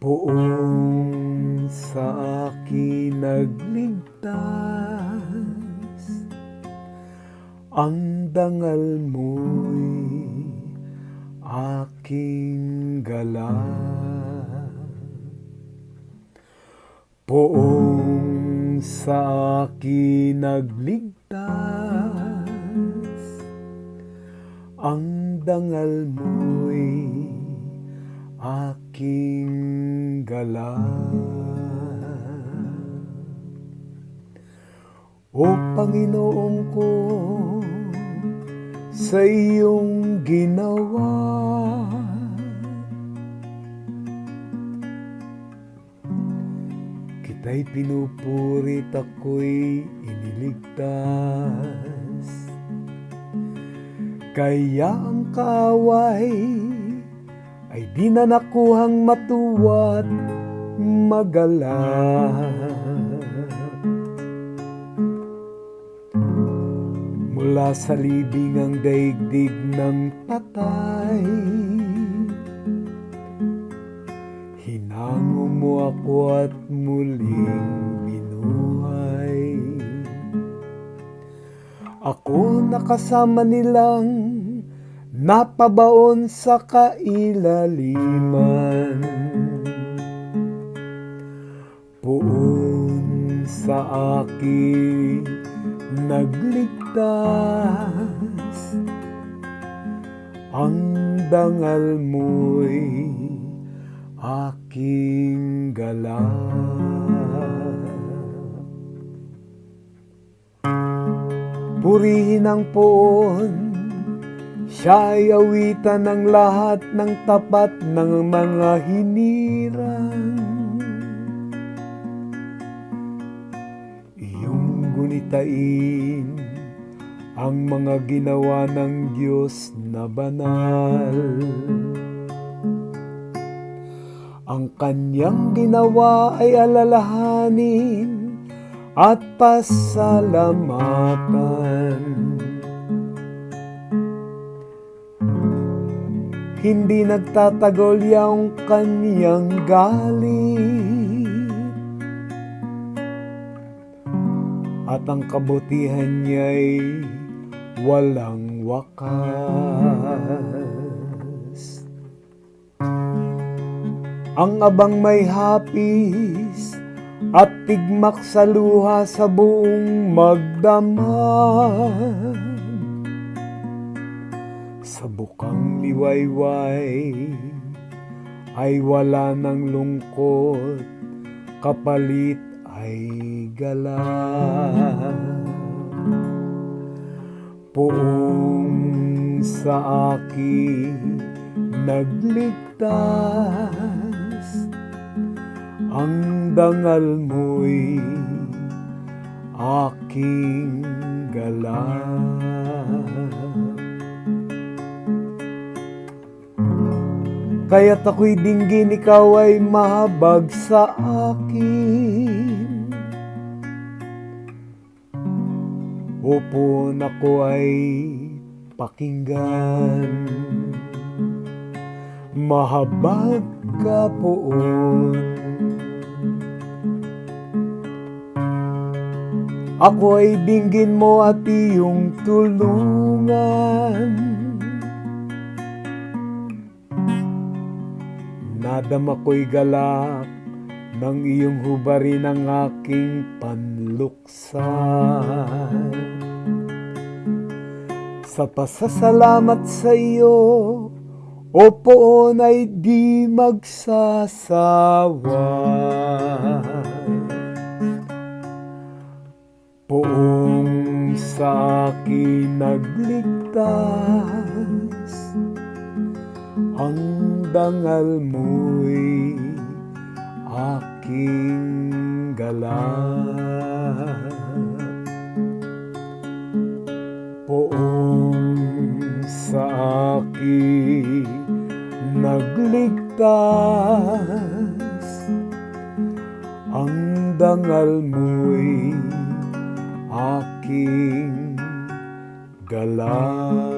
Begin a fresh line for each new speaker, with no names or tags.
Poong sa akin nagligtas Ang dangal mo'y aking gala Poong sa akin nagligtas Ang dangal mo'y aking gala O Panginoon ko sa iyong ginawa Kita'y pinupurit ako'y iniligtas. Kaya ang kaaway ay di na nakuhang matuwa't magalak. Mula sa libing ang daigdig ng patay, hinango mo ako at muling binuhay. Ako nakasama nilang napabaon sa kailaliman. Puon sa akin nagligtas Ang dangal mo'y aking gala Purihin ang poon Siya'y awitan ng lahat ng tapat ng mga hinirang. Iyong gunitain ang mga ginawa ng Diyos na banal. Ang kanyang ginawa ay alalahanin at pasalamatan. Hindi nagtatagol yung kanyang galit. At ang kabutihan niya'y walang wakas. Ang abang may hapis at tigmak sa luha sa buong magdamag sa bukang liwayway ay wala ng lungkot, kapalit ay gala. Poong sa akin nagligtas, ang dangal mo'y aking gala. Kaya't ako'y dinggin, ikaw ay mahabag sa akin. Upon ako ay pakinggan. Mahabag ka poon. Ako ay dinggin mo at iyong tulungan. Nadama ko'y galak ng iyong hubarin ang aking panluksan. Sa pasasalamat sa iyo, o poon ay di magsasawa. Poong sa akin nagligtas, dangal mo'y aking gala. Poong sa akin nagligtas, ang dangal mo'y aking gala.